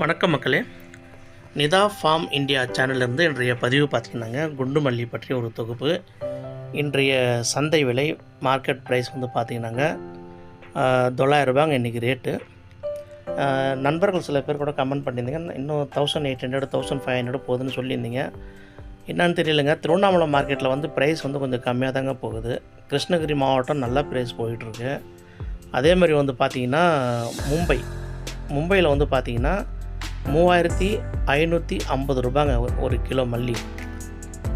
வணக்கம் மக்களே. Nita form India சேனல்லேருந்து இன்றைய பதிவு பார்த்திங்கன்னாங்க குண்டு மல்லி பற்றிய ஒரு தொகுப்பு. இன்றைய சந்தை விலை மார்க்கெட் ப்ரைஸ் வந்து பார்த்திங்கன்னாங்க தொள்ளாயிரம் ரூபாங்க இன்றைக்கி ரேட்டு நண்பர்கள் சில பேர் கூட கமெண்ட் பண்ணியிருந்தீங்க. இன்னும் thousand eight hundred thousand five hundred போகுதுன்னு சொல்லியிருந்தீங்க. என்னன்னு தெரியலங்க. திருவண்ணாமலை மார்க்கெட்டில் வந்து ப்ரைஸ் வந்து கொஞ்சம் கம்மியாக தாங்க போகுது. கிருஷ்ணகிரி மாவட்டம் நல்ல ப்ரைஸ் போயிட்டுருக்கு. அதே மாதிரி வந்து பார்த்திங்கன்னா மும்பை. மும்பையில் வந்து பார்த்திங்கன்னா மூவாயிரத்தி ஐநூற்றி ஐம்பது ரூபாங்க ஒரு- கிலோ மல்லி.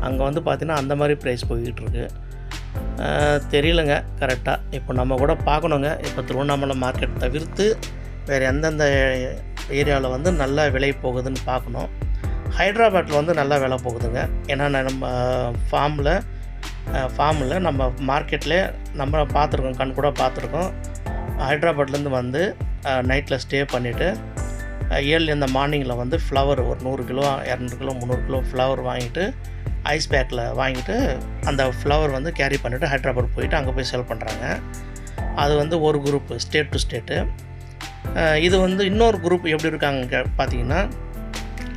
அங்கே வந்து பார்த்திங்கன்னா அந்த மாதிரி ப்ரைஸ் போய்கிட்டுருக்கு தெரியலங்க கரெக்டாக இப்போ நம்ம கூட பார்க்கணுங்க. இப்போ திருவண்ணாமலை மார்க்கெட் தவிர்த்து வேறு எந்தெந்த ஏரியாவில் வந்து நல்ல விலை போகுதுன்னு பார்க்கணும். ஹைதராபாத்தில் வந்து நல்லா விலை போகுதுங்க. ஏன்னா நம்ம ஃபார்மில் ஃபார்மில் நம்ம மார்க்கெட்டில் நம்ம பார்த்துருக்கோம் கண் கூட பார்த்துருக்கோம். ஹைதராபாத்லேருந்து வந்து நைட்டில் ஸ்டே பண்ணிவிட்டு ஏர்லி இந்த மார்னிங்கில் வந்து ஃப்ளவர் ஒரு நூறு கிலோ இரநூறு கிலோ முந்நூறு கிலோ ஃப்ளவர் வாங்கிட்டு ஐஸ் பேக்கில் வாங்கிட்டு அந்த ஃப்ளவர் வந்து கேரி பண்ணிவிட்டு ஹைதராபாத் போயிட்டு அங்கே போய் செல் பண்ணுறாங்க அது வந்து ஒரு குரூப்பு ஸ்டேட் டு ஸ்டேட்டு இது வந்து இன்னொரு குரூப் எப்படி இருக்காங்க பார்த்தீங்கன்னா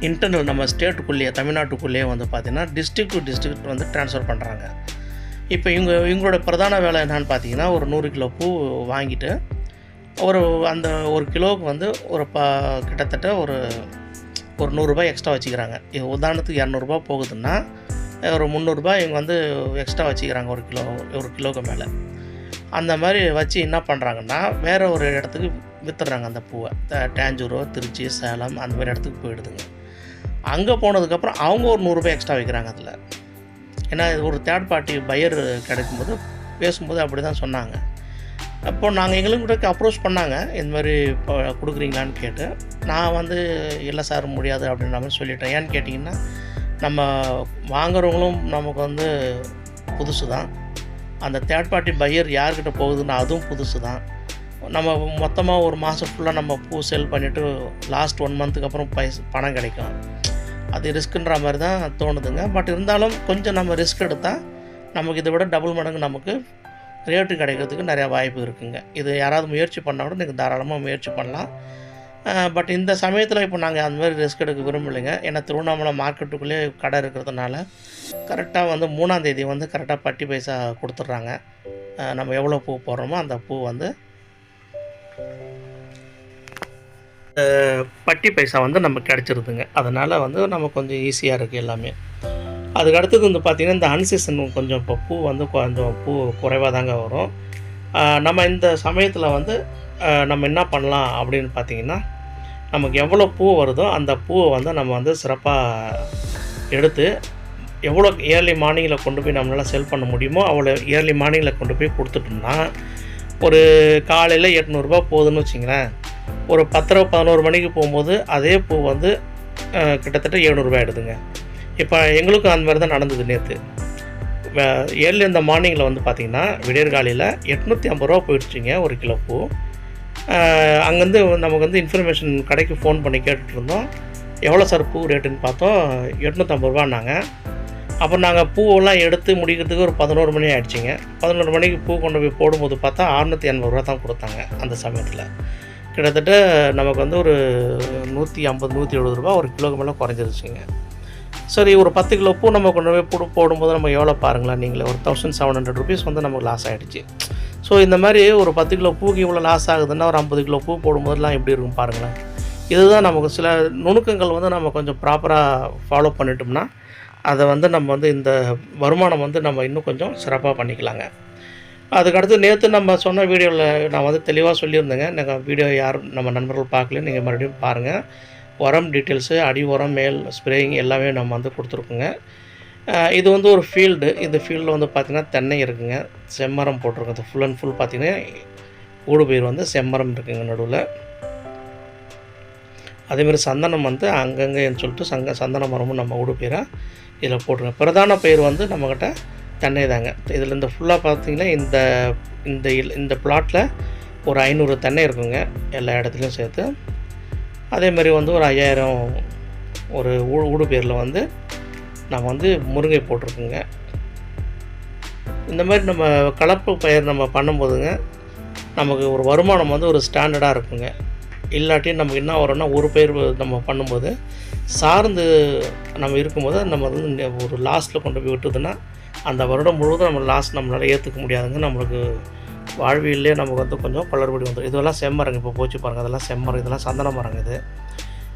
இன்டர்னல் நம்ம ஸ்டேட்டுக்குள்ளேயே தமிழ்நாட்டுக்குள்ளேயே வந்து பார்த்திங்கன்னா டிஸ்ட்ரிக் டு டிஸ்ட்ரிக்ட் வந்து ட்ரான்ஸ்ஃபர் பண்ணுறாங்க இப்போ இவங்க இவங்களோட பிரதான வேலை என்னான்னு பார்த்தீங்கன்னா ஒரு நூறு கிலோ பூ வாங்கிட்டு ஒரு அந்த ஒரு கிலோவுக்கு வந்து ஒரு ப கிட்டத்தட்ட ஒரு ஒரு நூறுரூபா எக்ஸ்ட்ரா வச்சுக்கிறாங்க. உதாரணத்துக்கு இரநூறுபா போகுதுன்னா ஒரு முந்நூறுரூபா இவங்க வந்து எக்ஸ்ட்ரா வச்சுக்கிறாங்க ஒரு கிலோ ஒரு கிலோவுக்கு மேலே. அந்த மாதிரி வச்சு என்ன பண்ணுறாங்கன்னா வேறு ஒரு இடத்துக்கு விற்றுறாங்க அந்த பூவை. த- டேஞ்சூரோ திருச்சி சேலம் அந்த மாதிரி இடத்துக்கு போயிடுதுங்க. அங்கே போனதுக்கப்புறம் அவங்க ஒரு நூறுரூபா எக்ஸ்ட்ரா வைக்கிறாங்க அதில். ஏன்னா ஒரு தேர்ட் பார்ட்டி பையர் கிடைக்கும்போது பேசும்போது அப்படி தான் சொன்னாங்க. அப்போ நாங்கள் எங்களும் கூட அப்ரோச் பண்ணாங்க. இந்த மாதிரி இப்போ கொடுக்குறீங்களான்னு கேட்டு. நான் வந்து இல்லை சார் முடியாது அப்படின்ற மாதிரி சொல்லிட்டேன். ஏன்னு கேட்டிங்கன்னா நம்ம வாங்குறவங்களும் நமக்கு வந்து புதுசு தான். அந்த தேர்ட் பார்ட்டி பையர் யார்கிட்ட போகுதுன்னு அதுவும் புதுசு தான். நம்ம மொத்தமாக ஒரு மாதம் ஃபுல்லாக நம்ம பூ செல் பண்ணிவிட்டு லாஸ்ட் ஒன் மந்த்துக்கு அப்புறம் பைஸ் பணம் கிடைக்கும். அது ரிஸ்க்குன்ற மாதிரி தான் தோணுதுங்க. பட் இருந்தாலும் கொஞ்சம் நம்ம ரிஸ்க் எடுத்தால் நமக்கு இதை விட டபுள் மடங்கு நமக்கு ரேட்டு கிடைக்கிறதுக்கு நிறையா வாய்ப்பு இருக்குங்க. இது யாராவது முயற்சி பண்ணால் கூட நீங்கள் தாராளமாக முயற்சி பண்ணலாம். பட் இந்த சமயத்தில் இப்போ நாங்கள் அந்த மாதிரி ரிஸ்க் எடுக்க விரும்பலைங்க. ஏன்னா திருவண்ணாமலை மார்க்கெட்டுக்குள்ளே கடை இருக்கிறதுனால கரெக்டாக வந்து மூணாம் தேதி வந்து கரெக்டாக பட்டி பைசா கொடுத்துட்றாங்க. நம்ம எவ்வளோ பூ போடுறோமோ அந்த பூ வந்து பட்டி பைசா வந்து நமக்கு கிடச்சிருதுங்க. அதனால் வந்து நம்ம கொஞ்சம் ஈஸியாக இருக்குது எல்லாமே. அதுக்கு அடுத்தது வந்து பார்த்திங்கன்னா இந்த அன்சீசன் கொஞ்சம் இப்போ பூ வந்து கொஞ்சம் பூ குறைவாக தாங்க வரும். நம்ம இந்த சமயத்தில் வந்து நம்ம என்ன பண்ணலாம் அப்படின்னு பார்த்தீங்கன்னா நமக்கு எவ்வளோ பூ வருதோ அந்த பூவை வந்து நம்ம வந்து சிறப்பாக எடுத்து எவ்வளோ இயர்லி மார்னிங்கில் கொண்டு போய் நம்மளால் செல் பண்ண முடியுமோ அவ்வளோ இயர்லி மார்னிங்கில் கொண்டு போய் கொடுத்துட்டோம்னா ஒரு காலையில் எட்நூறுபா போகுதுன்னு வச்சிங்களேன். ஒரு பத்தரை பதினோரு மணிக்கு போகும்போது அதே பூ வந்து கிட்டத்தட்ட எழுநூறுபா எடுதுங்க இப்போ எங்களுக்கும் அந்த மாதிரி தான் நடந்தது நேற்று ஏர்லி இந்த மார்னிங்கில் வந்து பார்த்திங்கன்னா விடியற்காலையில் எட்நூற்றி ஐம்பது ரூபா போயிடுச்சுங்க ஒரு கிலோ பூ. அங்கேருந்து நமக்கு வந்து இன்ஃபர்மேஷன் கடைக்கு ஃபோன் பண்ணி கேட்டுட்டு இருந்தோம் எவ்வளோ சார் பூ ரேட்டுன்னு பார்த்தோம் எட்நூற்றம்பது ரூபான்னாங்க. அப்புறம் நாங்கள் பூவெல்லாம் எடுத்து முடிக்கிறதுக்கு ஒரு பதினோரு மணி ஆகிடுச்சிங்க பதினோரு மணிக்கு பூ கொண்டு போய் போடும்போது பார்த்தா அறுநூற்றி எண்பது ரூபா தான் கொடுத்தாங்க அந்த சமயத்தில். கிட்டத்தட்ட நமக்கு வந்து ஒரு நூற்றி ஐம்பது நூற்றி எழுபது ரூபா ஒரு கிலோக்கு மேலே குறைஞ்சிருச்சுங்க. சரி ஒரு பத்து கிலோ பூ நம்ம கொண்டு போய் போடு போடும்போது நம்ம எவ்வளோ பாருங்களேன் நீங்களே. ஒரு தௌசண்ட் செவன் ஹண்ட்ரட் ருபீஸ் வந்து நமக்கு லாஸ் ஆகிடுச்சு ஸோ இந்த மாதிரி ஒரு பத்து கிலோ பூக்கு இவ்வளோ லாஸ் ஆகுதுன்னா ஒரு ஐம்பது கிலோ பூ போடும்போதெல்லாம் எப்படி இருக்கும் பாருங்களேன். இதுதான் நமக்கு சில நுணுக்கங்கள் வந்து நம்ம கொஞ்சம் ப்ராப்பராக ஃபாலோ பண்ணிட்டோம்னா அதை வந்து நம்ம வந்து இந்த வருமானம் வந்து நம்ம இன்னும் கொஞ்சம் சிறப்பாக பண்ணிக்கலாங்க. அதுக்கடுத்து நேற்று நம்ம சொன்ன வீடியோவில் நான் வந்து தெளிவாக சொல்லியிருந்தேங்க. நாங்கள் வீடியோ யாரும் நம்ம நண்பர்கள் பார்க்கல நீங்கள் மறுபடியும் பாருங்கள் உரம் டீட்டெயில்ஸு அடி உரம் மேல் ஸ்ப்ரேயிங் எல்லாமே நம்ம வந்து கொடுத்துருக்குங்க. இது வந்து ஒரு ஃபீல்டு இந்த ஃபீல்டில் வந்து பார்த்திங்கன்னா தென்னை இருக்குங்க. செம்மரம் போட்டிருக்கோம் ஃபுல் அண்ட் ஃபுல் பார்த்திங்கன்னா ஊடுபயிர் வந்து செம்மரம் இருக்குங்க நடுவில். அதேமாதிரி சந்தனம் வந்து அங்கங்கேன்னு சொல்லிட்டு சங்க சந்தன மரமும் நம்ம ஊடுபயிராக இதில் போட்டுருங்க பிரதான பயிர் வந்து நம்மக்கிட்ட தென்னை தாங்க. இதில் இந்த ஃபுல்லாக பார்த்திங்கன்னா இந்த இந்த இந்த பிளாட்டில் ஒரு ஐநூறு தென்னை இருக்குங்க. எல்லா இடத்துலையும் சேர்த்து. அதே மாதிரி வந்து ஒரு ஐயாயிரம் ஒரு ஊ ஊடு பேரில் வந்து நம்ம வந்து முருங்கை போட்டிருக்குங்க. இந்த மாதிரி நம்ம கலப்பு பயிர் நம்ம பண்ணும்போதுங்க நமக்கு ஒரு வருமானம் வந்து ஒரு ஸ்டாண்டர்டாக இருக்குங்க. இல்லாட்டி நமக்கு என்ன வரும்னா ஒரு பயிர் நம்ம பண்ணும்போது சார்ந்து நம்ம இருக்கும்போது நம்ம வந்து ஒரு லாஸ்ட்டில் கொண்டு போய் விட்டுதுன்னா அந்த வருடம் முழுவதும் நம்ம லாஸ் நம்மளால் ஏற்றுக்க முடியாதுங்க நம்மளுக்கு வாழ்வியல்லே நமக்கு வந்து கொஞ்சம் குளறுபடி வந்துடும் இதெல்லாம் செம்மரங்க. இப்போ போச்சு பாருங்கள் அதெல்லாம் செம்மரம் இதெல்லாம் சந்தன மரங்க இது.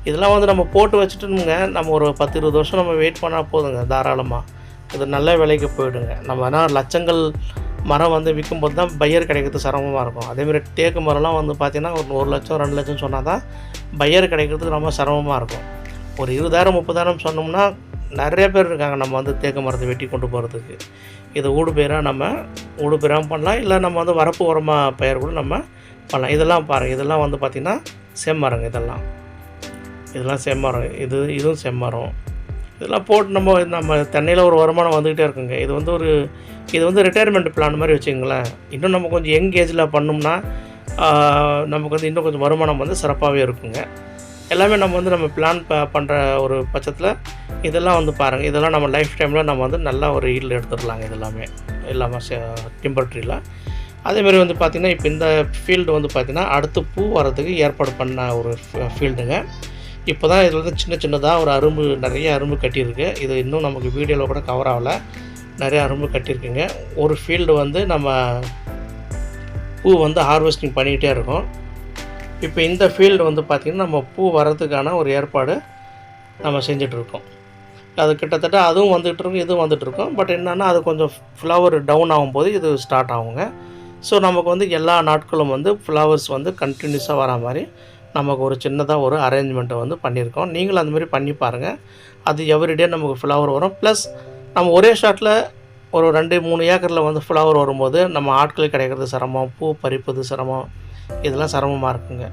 இதெல்லாம் வந்து நம்ம போட்டு வச்சுட்டுங்க நம்ம ஒரு பத்து இருபது வருஷம் நம்ம வெயிட் பண்ணால் போதுங்க தாராளமாக இது நல்ல விலைக்கு போயிடுங்க. நம்ம ஆனால் லட்சங்கள் மரம் வந்து விற்கும்போது தான் பையர் கிடைக்கிறது சிரமமாக இருக்கும். அதேமாதிரி தேக்கு மரம்லாம் வந்து பார்த்திங்கன்னா ஒரு ஒரு லட்சம் ரெண்டு லட்சம் சொன்னால் தான் பையர் கிடைக்கிறதுக்கு ரொம்ப சிரமமாக இருக்கும். ஒரு இருபதாயிரம் முப்பதாயிரம் சொன்னோம்னா நிறைய பேர் இருக்காங்க நம்ம வந்து தேக்கு மரத்தை வெட்டி கொண்டு போகிறதுக்கு இது ஊடு பயிராக நம்ம ஊடு பயிராகவும் பண்ணலாம். இல்லை நம்ம வந்து வரப்பு உரமாக பயிர் கூட நம்ம பண்ணலாம். இதெல்லாம் பாருங்கள் இதெல்லாம் வந்து பார்த்திங்கன்னா செம்மரங்க இதெல்லாம். இதெல்லாம் செம்மரம். இது இதுவும் செம்மரம். இதெல்லாம் போட்டு நம்ம நம்ம தென்னையில் ஒரு வருமானம் வந்துக்கிட்டே இருக்குங்க. இது வந்து ஒரு இது வந்து ரிட்டையர்மெண்ட் பிளான் மாதிரி வச்சுங்களேன் இன்னும் நம்ம கொஞ்சம் யங் ஏஜில் பண்ணோம்னா நமக்கு வந்து இன்னும் கொஞ்சம் வருமானம் வந்து சிறப்பாகவே இருக்குங்க. எல்லாமே நம்ம வந்து நம்ம பிளான் ப பண்ணுற ஒரு பட்சத்தில் இதெல்லாம் வந்து பாருங்கள் இதெல்லாம் நம்ம லைஃப் டைமில் நம்ம வந்து நல்லா ஒரு ஈல்டு எடுத்துடலாங்க இதெல்லாமே. எல்லாமே டிம்பர் ட்ரீல அதேமாரி வந்து பார்த்திங்கன்னா இப்போ இந்த ஃபீல்டு வந்து பார்த்திங்கன்னா அடுத்து பூ வரதுக்கு ஏற்பாடு பண்ண ஒரு ஃபீல்டுங்க இப்போ தான் இதில் வந்து சின்ன சின்னதாக ஒரு அரும்பு நிறைய அரும்பு கட்டியிருக்கு. இது இன்னும் நமக்கு வீடியோவில் கூட கவர் ஆகலை. நிறைய அரும்பு கட்டியிருக்குங்க. ஒரு ஃபீல்டு வந்து நம்ம பூ வந்து ஹார்வெஸ்டிங் பண்ணிக்கிட்டே இருக்கோம். இப்போ இந்த ஃபீல்டு வந்து பார்த்திங்கன்னா நம்ம பூ வரதுக்கான ஒரு ஏற்பாடு நம்ம செஞ்சிட்ருக்கோம். அது கிட்டத்தட்ட அதுவும் வந்துட்டு இருக்கும் இதுவும் வந்துகிட்ருக்கும் பட் என்னென்னா அது கொஞ்சம் ஃப்ளவர் டவுன் ஆகும்போது இது ஸ்டார்ட் ஆகுங்க. ஸோ நமக்கு வந்து எல்லா நாட்களும் வந்து ஃப்ளவர்ஸ் வந்து கண்டினியூஸாக வர மாதிரி நமக்கு ஒரு சின்னதாக ஒரு அரேஞ்ச்மெண்ட்டை வந்து பண்ணியிருக்கோம். நீங்களும் அந்த மாதிரி பண்ணி பாருங்கள் அது எவ்ரிடே நமக்கு ஃப்ளவர் வரும். ப்ளஸ் நம்ம ஒரே ஷாட்டில் ஒரு ரெண்டு மூணு ஏக்கரில் வந்து ஃப்ளவர் வரும்போது நம்ம ஆட்கள் கிடைக்கிறது சிரமம். பூ பறிப்பது சிரமம். இதெல்லாம் சிரமமாக இருக்குங்க.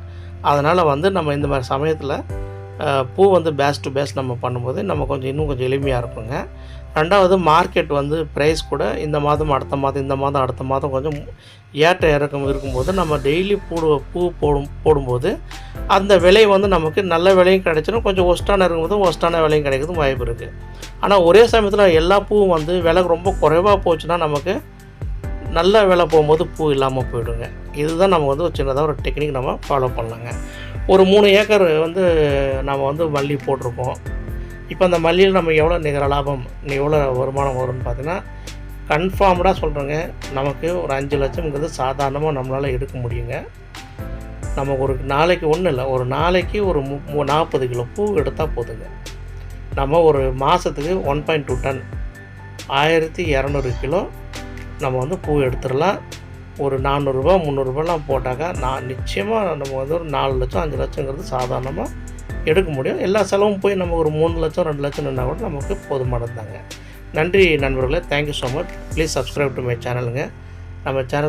அதனால் வந்து நம்ம இந்த மாதிரி சமயத்தில் பூ வந்து பேஸ் டு பேஸ் நம்ம பண்ணும்போது நம்ம கொஞ்சம் இன்னும் கொஞ்சம் எளிமையாக இருக்குங்க. ரெண்டாவது மார்க்கெட் வந்து ப்ரைஸ் கூட இந்த மாதம் அடுத்த மாதம் இந்த மாதம் அடுத்த மாதம் கொஞ்சம் ஏற்ற இறக்கம் இருக்கும்போது நம்ம டெய்லி பூ பூ போடும் போடும்போது அந்த விலை வந்து நமக்கு நல்ல விலையும் கிடைச்சிடும் கொஞ்சம் ஒஸ்ட்டான இருக்கும்போது ஒஸ்ட்டான விலையும் கிடைக்கிறதும் வாய்ப்பு இருக்குது ஆனால் ஒரே சமயத்தில் எல்லா பூவும் வந்து விலை ரொம்ப குறைவாக போச்சுன்னா நமக்கு நல்ல வேலை போகும்போது பூ இல்லாமல் போயிடுங்க. இதுதான் நம்ம வந்து ஒரு சின்னதாக ஒரு டெக்னிக் நம்ம ஃபாலோ பண்ணலாங்க. ஒரு மூணு ஏக்கர் வந்து நம்ம வந்து மல்லி போட்டிருப்போம் இப்போ அந்த மல்லியில் நம்ம எவ்வளோ நிகர லாபம் எவ்வளோ வருமானம் வரும்னு பார்த்தீங்கன்னா கன்ஃபார்ம்டாக சொல்கிறேங்க நமக்கு ஒரு அஞ்சு லட்சம்ங்கிறது சாதாரணமாக நம்மளால் எடுக்க முடியுங்க. நமக்கு ஒரு நாளைக்கு ஒன்றும் இல்லை ஒரு நாளைக்கு ஒரு மு- நாற்பது கிலோ பூ எடுத்தால் போதுங்க. நம்ம ஒரு மாதத்துக்கு ஒன் பாயிண்ட் டூ டன் ஆயிரத்தி இரநூறு கிலோ நம்ம வந்து பூ எடுத்துடலாம். ஒரு நானூறுரூபா முந்நூறுரூபாலாம் போட்டாக்கா நான் நிச்சயமாக நம்ம வந்து ஒரு நாலு லட்சம் அஞ்சு லட்சங்கிறது சாதாரணமாக எடுக்க முடியும். எல்லா செலவும் போய் நம்ம ஒரு மூணு லட்சம் ரெண்டு லட்சம் நின்னா கூட நமக்கு போதுமானது தாங்க நன்றி நண்பர்களே. Thank you so much please subscribe to my சேனலுங்க நம்ம சேனல்